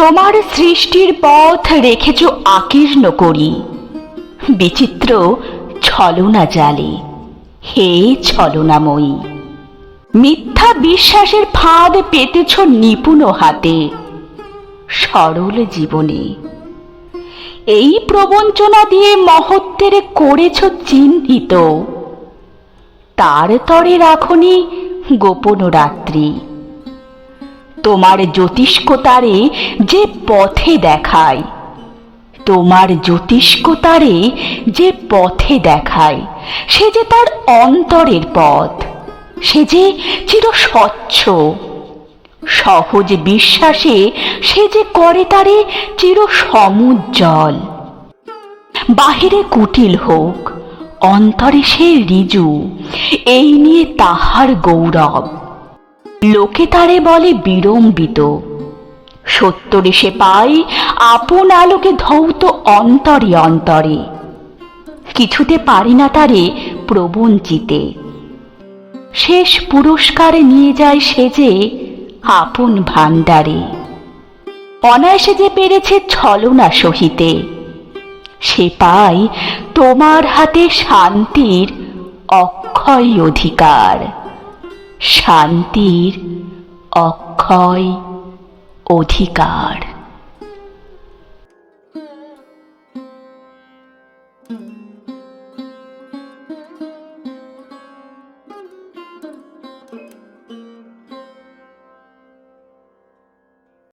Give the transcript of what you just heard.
তোমার সৃষ্টির পথ রেখেছ আকীর্ণ করি। বিচিত্র ছলনা জালে, হে ছলনাময়ী। মিথ্যা বিশ্বাসের ফাঁদ পেতেছ নিপুণ হাতে, সরল জীবনে। এই প্রবঞ্চনা দিয়ে মহত্বের করেছ চিহ্নিত। তার তরে রাখনি গোপন রাত্রি। তোমার জ্যোতিষ্কতারে যে পথে দেখায়। তোমার জ্যোতিষ্কতারে যে পথে দেখায়। সে যে তার অন্তরের পথ। সে যে চির স্বচ্ছ সহজ বিশ্বাসে সে যে করে তারে চির সমুজ্জ্বল বাহিরে কুটিল হোক, অন্তরে সে রিজু। এই নিয়ে তাহার গৌরব। লোকে তারে বলে বিড়ম্বিত। সত্তরে সে পাই আপন আলোকে ধৌত অন্তরে অন্তরে। কিছুতে পারি না তারে প্রবঞ্চিতে। শেষ পুরস্কার নিয়ে যায় সে যে আপন ভাণ্ডারে। অনায়াসে যে পেরেছে ছলনা সহিতে। সে পায় তোমার হাতে শান্তির অক্ষয় অধিকার। শান্তির অক্ষয় অধিকার।